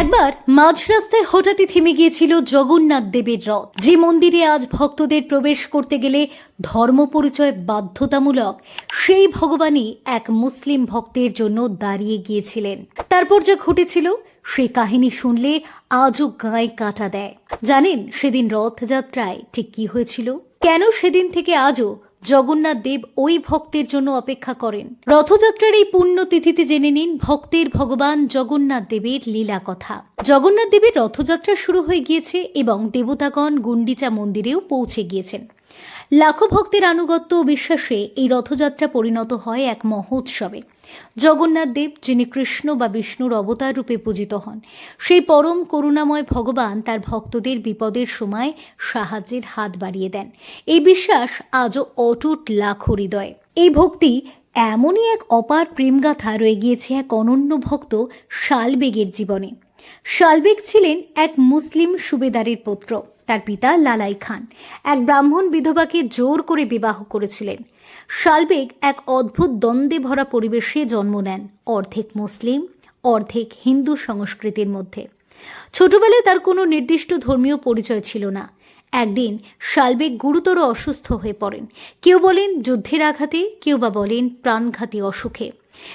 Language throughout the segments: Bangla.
একবার মাঝ রাস্তায় হঠাৎই থেমে গিয়েছিল জগন্নাথ দেবের রথ। যে মন্দিরে আজ ভক্তদের প্রবেশ করতে গেলে ধর্ম পরিচয় বাধ্যতামূলক, সেই ভগবানই এক মুসলিম ভক্তের জন্য দাঁড়িয়ে গিয়েছিলেন। তারপর যা ঘটেছিল, সেই কাহিনী শুনলে আজও গায়ে কাটা দেয়। জানেন সেদিন রথযাত্রায় ঠিক কি হয়েছিল? কেন সেদিন থেকে আজও জগন্নাথ দেব ওই ভক্তের জন্য অপেক্ষা করেন। রথযাত্রার এই পুণ্যতিথিতে জেনে নিন ভক্তের ভগবান জগন্নাথ দেবের লীলা কথা। জগন্নাথ দেবের রথযাত্রা শুরু হয়ে গিয়েছে এবং দেবতাগণ গুন্ডিচা মন্দিরেও পৌঁছে গিয়েছেন। লাখো ভক্তের আনুগত্য ও বিশ্বাসে এই রথযাত্রা পরিণত হয় এক মহোৎসবে। জগন্নাথ দেব, যিনি কৃষ্ণ বা বিষ্ণুর অবতার রূপে পূজিত হন, সেই পরম করুণাময় ভগবান তার ভক্তদের বিপদের সময় সাহায্যের হাত বাড়িয়ে দেন। এই বিশ্বাস আজও অটুট লাখো হৃদয়। এই ভক্তি এমনই এক অপার প্রেমগাথা রয়ে গিয়েছে এক অনন্য ভক্ত শালবেগের জীবনে। শালবেগ ছিলেন এক মুসলিম সুবেদারের পুত্র। তার পিতা লালাই খান। এক ব্রাহ্মণ বিধবাকে জোর করে বিবাহ করেছিলেন। শালবেগ এক অদ্ভুত দ্বন্দ্বে ভরা পরিবেশে জন্ম নেন। অর্ধেক মুসলিম, অর্ধেক হিন্দু সংস্কৃতির মধ্যে। ছোটবেলায় তার কোনো নির্দিষ্ট ধর্মীয় পরিচয় ছিল না। একদিন শালবেগ গুরুতর অসুস্থ হয়ে পড়েন। কেউ বলেন যুদ্ধের আঘাতে, কেউ বা বলেন প্রাণঘাতী অসুখে।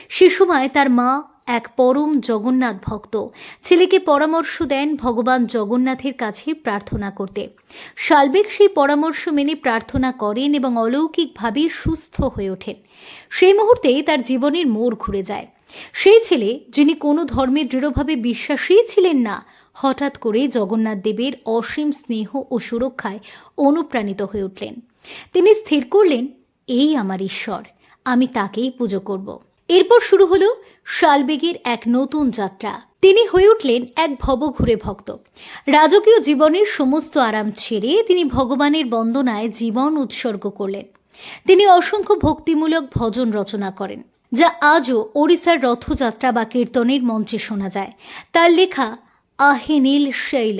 সে সময় তার মা এক পরম জগন্নাথ ভক্ত। ছেলেকে পরামর্শ দেন ভগবান জগন্নাথের কাছে প্রার্থনা করতে। শালবেগ সেই পরামর্শ মেনে প্রার্থনা করেন এবং অলৌকিকভাবে সুস্থ হয়ে ওঠেন। সেই মুহূর্তেই তার জীবনের মোড় ঘুরে যায়। সেই ছেলে, যিনি কোনো ধর্মে দৃঢ়ভাবে বিশ্বাসী ছিলেন না, হঠাৎ করে জগন্নাথ দেবের অসীম স্নেহ ও সুরক্ষায় অনুপ্রাণিত হয়ে উঠলেন। তিনি স্থির করলেন, এই আমার ঈশ্বর, আমি তাকেই পুজো করব। এরপর শুরু হলো শালবেগের এক নতুন যাত্রা। তিনি হয়ে উঠলেন এক ভবঘুরে ভক্ত। রাজকীয় জীবনের সমস্ত আরাম ছেড়ে তিনি ভগবানের বন্দনায় জীবন উৎসর্গ করলেন। তিনি অসংখ্য ভক্তিমূলক ভজন রচনা করেন, যা আজও ওড়িশার রথযাত্রা বা কীর্তনের মঞ্চে শোনা যায়। তার লেখা আহে নীল শৈল,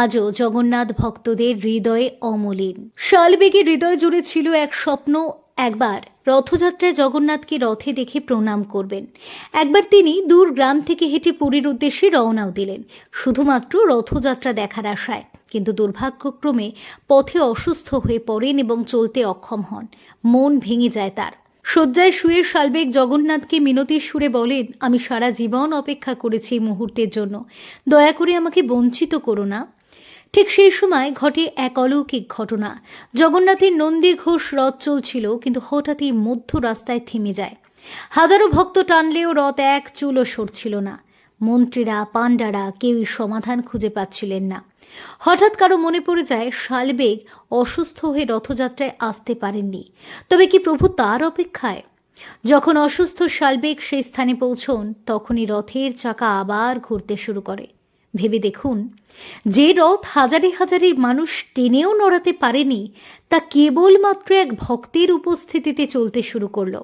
আজও জগন্নাথ ভক্তদের হৃদয়ে অমলিন। শালবেগের হৃদয় জুড়ে ছিল এক স্বপ্ন একবার রথযাত্রায় জগন্নাথকে রথে দেখে প্রণাম করবেন। একবার তিনি দূর গ্রাম থেকে হেঁটে পুরীর উদ্দেশ্যে রওনাও দিলেন। শুধুমাত্র রথযাত্রা দেখার আশায়। কিন্তু দুর্ভাগ্যক্রমে পথে অসুস্থ হয়ে পড়েন এবং চলতে অক্ষম হন। মন ভেঙে যায় তার। শয্যায় শুয়ে সালবেগ জগন্নাথকে মিনতির সুরে বলেন, আমি সারা জীবন অপেক্ষা করেছি এই মুহূর্তের জন্য। দয়া করে আমাকে বঞ্চিত করো না। ঠিক সেই সময় ঘটে এক অলৌকিক ঘটনা। জগন্নাথের নন্দী ঘোষ রথ চলছিল, কিন্তু হঠাৎই মধ্য রাস্তায় থেমে যায়। হাজারো ভক্ত টানলেও রথ এক চুলও সরছিল না। মন্ত্রীরা, পাণ্ডারা কেউই সমাধান খুঁজে পাচ্ছিলেন না। হঠাৎ কারও মনে পড়ে যায়, শালবেগ অসুস্থ হয়ে রথযাত্রায় আসতে পারেননি। তবে কি প্রভু তার অপেক্ষায়? যখন অসুস্থ শালবেগ সেই স্থানে পৌঁছন, তখনই রথের চাকা আবার ঘুরতে শুরু করে। ভেবে দেখুন, যে রথ হাজারে হাজারে মানুষ টেনেও নড়াতে পারেনি, তা কেবলমাত্র এক ভক্তের উপস্থিতিতে চলতে শুরু করল।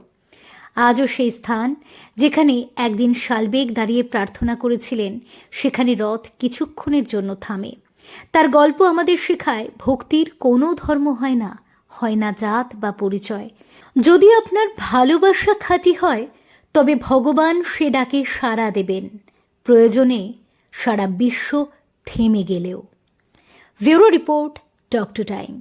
আজও সেই স্থান যেখানে একদিন শালবেগ দাঁড়িয়ে প্রার্থনা করেছিলেন, সেখানে রথ কিছুক্ষণের জন্য থামে। তার গল্প আমাদের শেখায়, ভক্তির কোনো ধর্ম হয় না হয় না জাত বা পরিচয়। যদি আপনার ভালোবাসা খাঁটি হয়, তবে ভগবান সে ডাকে সাড়া দেবেন। প্রয়োজনে সারা বিশ্ব থেমে গেলেও। Bureau report talk to time.